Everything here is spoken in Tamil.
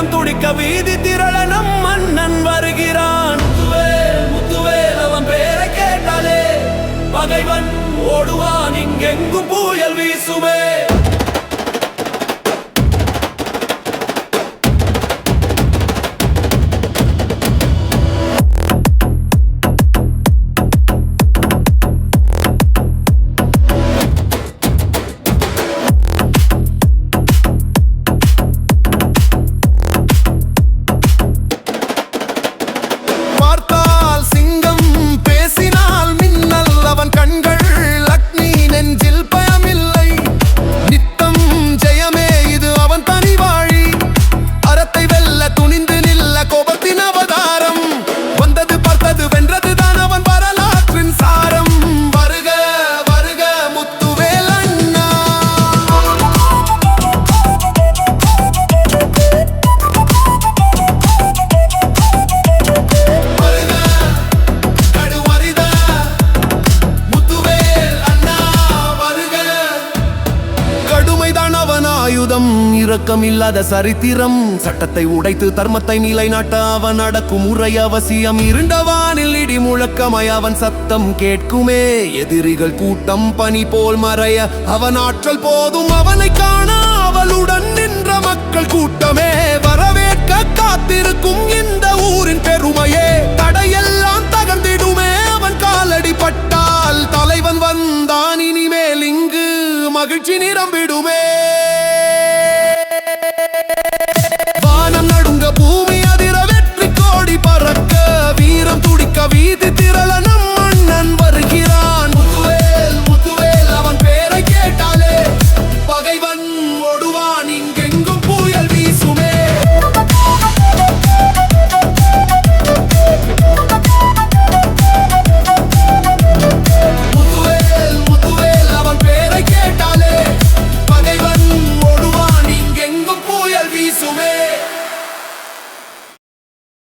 நேரம் துடிக்க வீதி திரள நம் மன்னன் வருகிறான். முத்துவேல் முத்துவேல் அவன் பேரை கேட்டாலே பகைவன் ஓடுவான் இங்கெங்கும் புயல் வீசுவே ஆயுதம் இரக்கம் இல்லாத சரித்திரம். சட்டத்தை உடைத்து தர்மத்தை நிலைநாட்ட அவன் அடக்கும் முறை அவசியம். இருண்டவானில் இடி முழக்கமாய் அவன் சத்தம் கேட்குமே. எதிரிகள் கூட்டம் பனி போல் மறைய அவன் ஆற்றல் போதும். அவனை காண அவளுடன் நின்ற மக்கள் கூட்டமே. வரவேற்க காத்திருக்கும் இந்த ஊரின் பெருமையே. தடையெல்லாம் தகர்ந்திடுமே. அவன் காலடி பட்டால் தலைவன் வந்தான். இனிமேல் இங்கு மகிழ்ச்சி நிரம்பிடுமே.